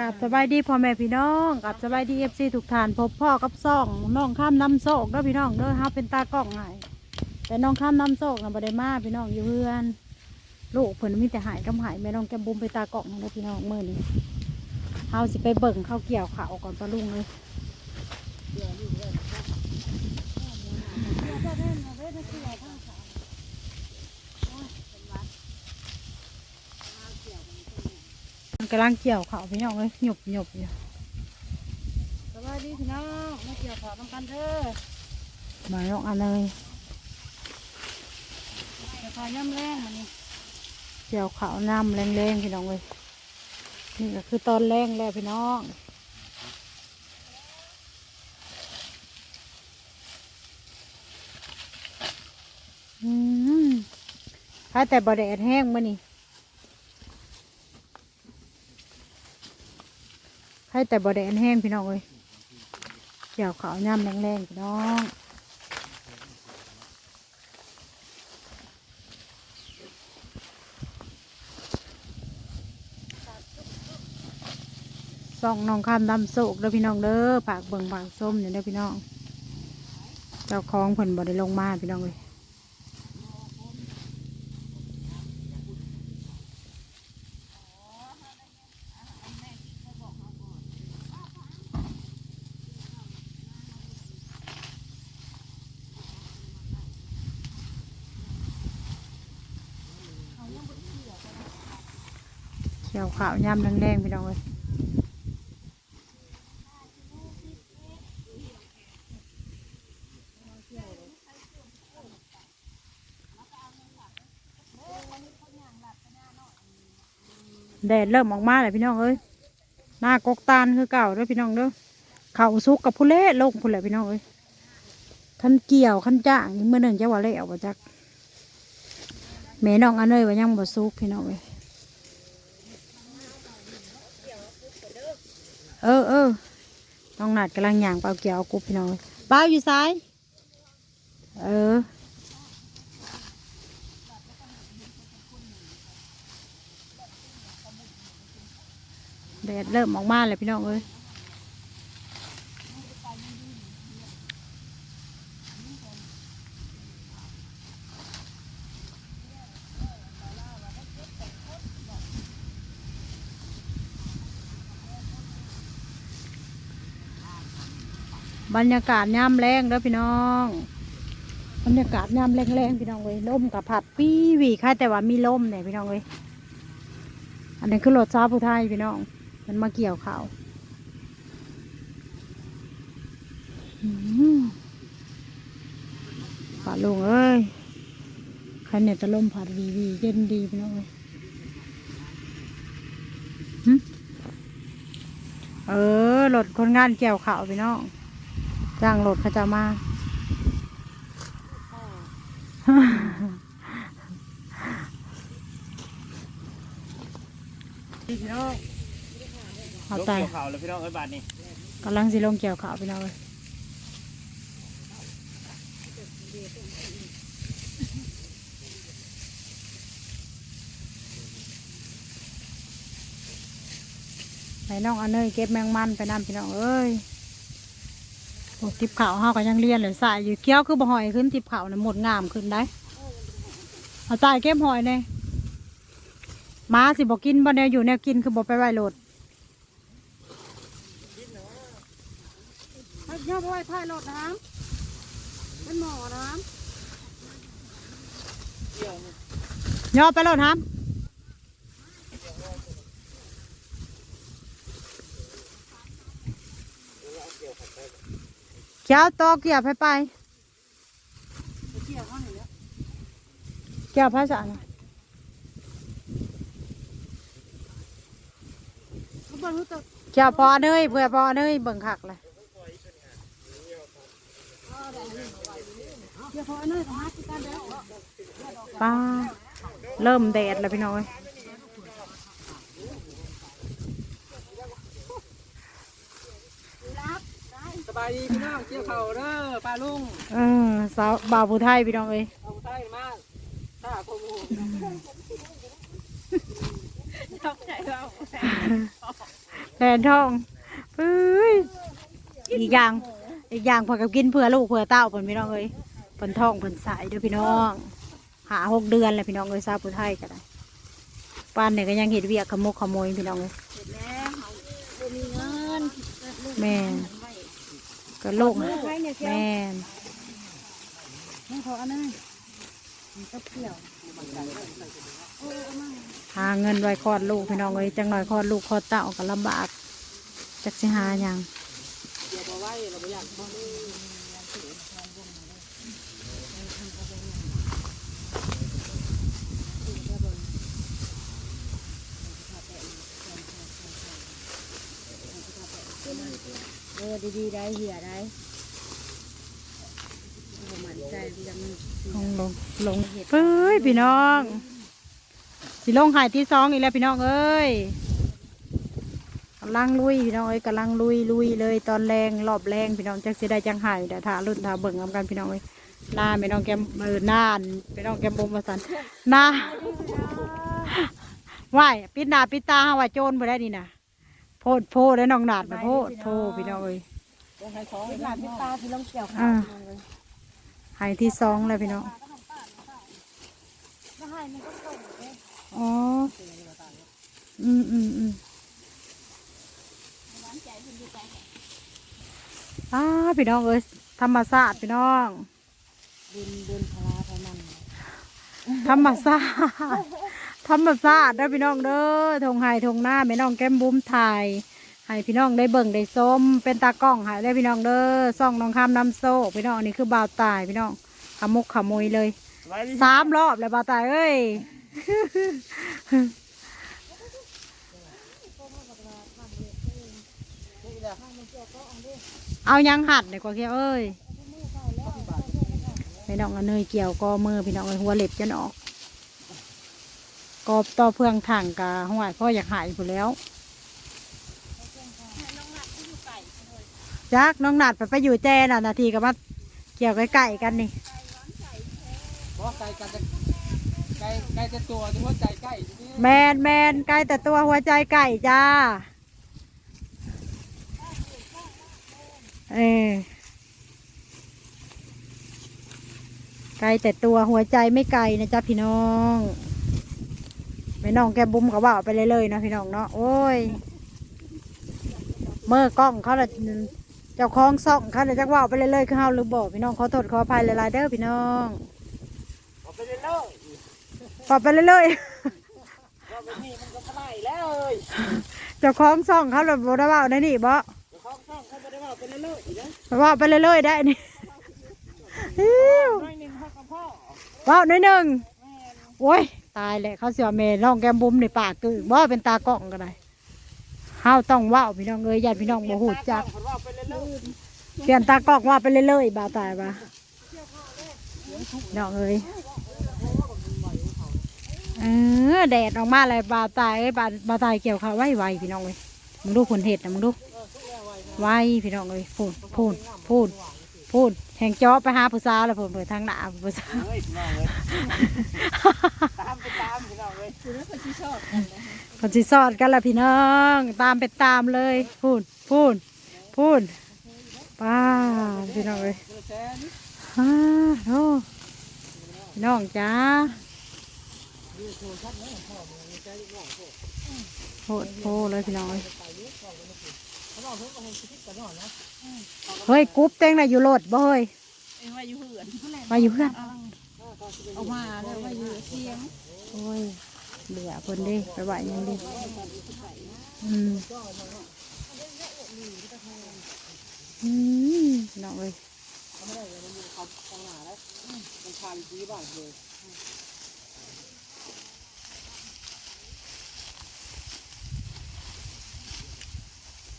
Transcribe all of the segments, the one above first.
กับสบายดีพ่อแม่พี่น้องกับสบายดีเอฟซีทุกท่านพบพ่อกับซ่องน้องข้ามน้ำโศกเด้อพี่น้องเด้อเฮาเป็นตากล้องให้แต่น้องข้ามน้ำโศกน่ะบ่ได้มาพี่น้องอยู่เพื่อนลูกเพิ่นมีแต่หายกำหายแม่น้องแก้มบุ้มไปตากล้องเด้อพี่น้องมื้อนี้เฮาสิไปเบิ่งข้าวเกี่ยวข้าวก่อนปลาลุงเลยมัน กำลังเกี่ยวข้าวพี่น้องเลยหยบหยบอยู่สวัสดีพี่น้องมาเกี่ยวขอน้ำกันเด้อมาน้องอันเลยเกี่ยวขอย่ำแรงมานี่เกี่ยวข้าวน้ำแรงๆพี่น้องเลยนี่ก็คือตอนแรงแล้วพี่น้องอืมถ้าแต่บดแดดแห้งมานี่ ให้แต่บอดแดดแห้งพี่น้องเลยเกี่ยวขาวน้ำแรงๆพี่น้องส่องน้องคำดำโศกเด้อพี่น้องเด้อปากเบิ่งปากส้มเนี่ยเด้อพี่น้อง เจ้าของเพิ่นบ่ได้ลงมาพี่น้องเลย ขียวขาวยำแดงๆพี่น้องเลยแดดเริ่มออกมาแล้วพี่น้องเอ้ยหน้ากกตาลคือเก่าเด้อพี่น้องเด้อเขาซุกกับผู้เล่ลงผู้แหละพี่น้องเอ้ยขันเกี่ยวขันจ้างนี่เมื่อหนึ่งจะว่าเล่เอาบ่จักแม่น้องอันเอ้ยว่ายังบ่ซุกพี่น้องเอ้ย เออเออต้องหนัดกำลังหยางเปล่าเกี่ยวกูพี่น้องเปล่าอยู่ซ้าย เออ แดดเริ่มออกมาเลยพี่น้องเอ้ย บรรยากาศย่ำแรงเด้อพี่น้อง บรรยากาศย่ำแรงๆพี่น้องเอ้ยลมกับผัดปีหวีค่ะแต่ว่ามีลมเนี่ยพี่น้องเอ้ยอันนี้คือรถซาผู้ไทยพี่น้อง มันมาเกี่ยวเขาวอืมป่าลุงเอ้ยใครเนี่ยจะลมผัดวีวีเย็นดีพี่น้องเอ้ยเออรถคนงานเกี่ยวเขาวพี่น้อง จ้างรถเขาจะมาพี่น้องเอาลงใจเกี่ยวข่าวเลยพี่น้องเอ้ยบาทนี่กำลังสิลงเกี่ยวขาวพี่น้องเลยไปน้องอันเนยเก็บแมงมันไปนำพี่น้องเอ้ย โอ้ทิพขาวเฮาก็ยังเรียนเลยสายอยู่เกี้ยวคือบ่หอยขึ้นทิพขาวน่ะหมดงามขึ้นได้เอาใจเก็บหอยเน่หมาสิบอกกินบ่แนวอยู่แนวกินคือบ่ไปไหวโหลดให้ย่อพ่อยถ่ายรถนะครับเป็นหมอนะครับย่อไปแล้วครั เกี่ยวตอเกี่ยวไปไปเกี่ยวข้างนี้แล้วเกี่ยวภาษาน่ะเขาบอกรู้ตัวเกี่ยวพอเนยเพื่อพอเนยเบิ่งคักเลยเกี่ยวพออันนี้ของฮัทที่กันแล้วป้าเริ่มแดดแล้วพี่น้อย บายดีพี่น้องเกี่ยวเข่าเด้อป้าลุงเออสาวบ่าวผู้ไทยพี่น้องเอ้ยเอาใต้มากถ้าโคโมชอบใจเราแผ่นทองเฮ้ยอีกอย่าง อีกอย่างเพื่อกับกินเพื่อลูกเพื่อเต้าเพิ่นพี่น้องเอ้ยเพิ่นท้องเพิ่นสายเด้อพี่น้อง หาหกเดือนแล้วพี่น้องเอ้ยซาผู้ไทยก็ได้ปานเนี่ยก็ยังเห็ดเวียกขโมกขโมยพี่น้องเอ้ยเสร็จแล้วเขาบ่มีเงินแม่ นก็ลูกไว้เนี่ยเชียวแม่นนี่เขาอันนั้นมันก็เปรี้ยวหาเงินไว้คลอดลูกพี่น้องเอ้ยจังหน่อยคลอดลูกคลอดเต้าก็ลำบากจักสิหาหยังเอ อดีๆได้เหี่ยได้บ่มันใจยังลงลงลงเฮ้ยพี่น้อง สิลงหายที่สองอีกแล้วพี่น้องเอ้ยกำลังลุยพี่น้องเอ้ยกำลังลุยลุยเลยตอนแรงรอบแรงพี่น้องจักสิได้จังหายเดี๋ยวถารุ่นถาเบิ่งนำกันพี่น้องเอ้ยหน้าพี่น้องแกมเออหน้าพี่น้องแกมบมมาสันหน้าว่ายปิดหน้าปิดตาเฮาว่าโจรบ่ได้นี่นะ โพดโพดได้น้องหนาดนะโพดโพพี่น้องเอ้ยเป็นหลานเป็นตาที่ลงเกี่ยวอ่าหายที่สองแล้วพี่น้องก็ให้มันก็ส่งเลยอ๋ออืมอืมอืมอ้าพี่น้องเอ้ยธรรมศาสตร์พี่น้อง บุญบุญพลาเท่านั้นธรรมศาสตร์ ธรรมศาตร์เด้อพี่น้องเด้อทงไห้ทงหน้าพี่น้องแก้มบุ้มถ่ายให้พี่น้องได้เบิ่งได้ส้มเป็นตากล้องใหายได้พี่น้องเด้อซ่องน้องคำน้ำโซ่พี่น้องนนี้คือบ่าวตายพี่น้องขมุกขโมยเลยสามรอบแล้วบ่าวตายเอ้ยเอายังหัดเลยกว่าเคียเอ้ยพี่น้องเนยเกี่ยวก็มือพี่น้องเอาหัวเล็บจะออก กอบต่อเพื่องถังกาห้วยพ่ออยากหายอยู่แล้วจักน้องหนัดไปไปอยู่แจน่ะนาทีกับมาเกี่ยวไก่ๆกันนี่เพราะไก่กันจะไก่ไก่จะตัวที่ว่าใจใกล้นี่แมนแมนไก่แต่ตัวหัวใจไก่จ้าเออไก่แต่ตัวหัวใจไม่ไก่นะจ๊ะพี่น้อง ไม่น้องแกบุ้มเขาว่าไปเลยเลยๆนะพี่น้องเนาะโอ้ยเมื่อกล้องเขาละเจ้าของซ่องเขาเลยจักว่าไปเลยเลยๆคือเฮาหรือบอกพี่น้องขอโทษขออภัยหลายๆเด้อพี่น้องเอาไปเลยเลยขอไปเลยเลยๆว่าไปนี่มันก็ไล่แล้วเลยเจ้าของซ่องเขาแบบบ่ได้เว่าได้นี่บ่เดี๋ยวเขาเข้าเขาไม่ได้ว่าไปเลยเลยอีกนะเว่าไปเรื่อยๆได้นี่อิ๊วน้อยหนึ่งพ่อกับพ่อเว่าหน่อยหนึ่งโอ้ย ตายเลยเขาเสียเมน้องแกมบุ้มในปากกึ่งบ่เป็นตากล้องก็ได้เฮาต้องว่าพี่น้องเอ้ยญาติพี่น้องบ่ฮู้จักคนว่าไปเลยเลยเปลี่ยนตากล้องว่าไปเรื่อยๆบ่าตายบ่าน้องเอ้ยเออแดดออกมาเลยบ่าตายเอ้ยบ่าบ่าตายเกี่ยวข้าวไว้ไวพี่น้องเอ้ยมึงดูผลเห็ดนะมึงดูไวพี่น้องเอ้ยพูนพูนพูน พูนแห่งจ้อไปหาผู้สาวแล้วผมเปิดทางหน้าผู้สาวเฮ้ยพี่น้องเลยตามไปตามพี่น้องเลยคนสิสอดกันละพี่น้อง ตามไปตามเลยพูนพูนพูนป้าพี่น้องเลยเจอแสนฮ่าโอ้พี่น้องจ้าโหดโพเลยพี่น้อง เอ้ยเฮ้ยกรุ๊ปเต็งน่ะอยู่โหลดบ่เฮ้ยเอ็งว่าอยู่เหือนมาอยู่เพื่อนเอามาแล้วว่าอยู่เสียงโอ้ยเหลือคนดิไปไหวยังดิอืมอืมพี่น้องเลยมันทานดีบ้างเลย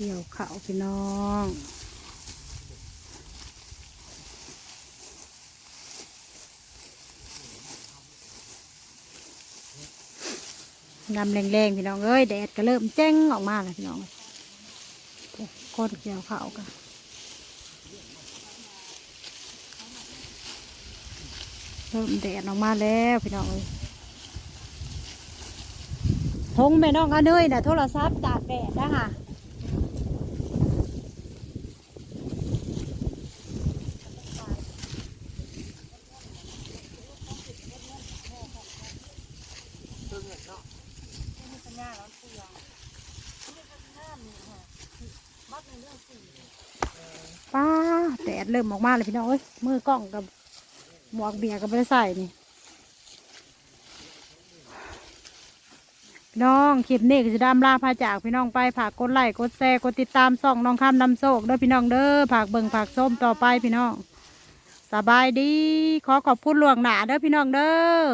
เกี่ยวเขาพี่น้องดำแรงๆพี่น้องเอ้ยแดดก็เริ่มแจ้งออกมาแล้วพี่น้องโอ้คนเกี่ยวเขากันเริ่มแดดออกมาแล้วพี่น้องเอ้ยทงแม่น้องอเนยน่ะโทรศัพท์ตากแดดนะคะ สัญญาแล้วเปลือง ป้าแดด เริ่มออกมาเลยพี่น้องเอ้ยมือกล้องกับหมวกเบียร์กับไม่ได้ใส่นี่พี่น้องคลิปนี้ก็จะดำลาพาจากพี่น้องไปฝากกดไลค์กดแชร์กดติดตามส่องน้องคำนำโศกเด้อพี่น้องเด้อฝากเบิ่งฝากส้มต่อไปพี่น้องสบายดี ขอขอบคุณหลวงหนาเด้อพี่น้องเด้อ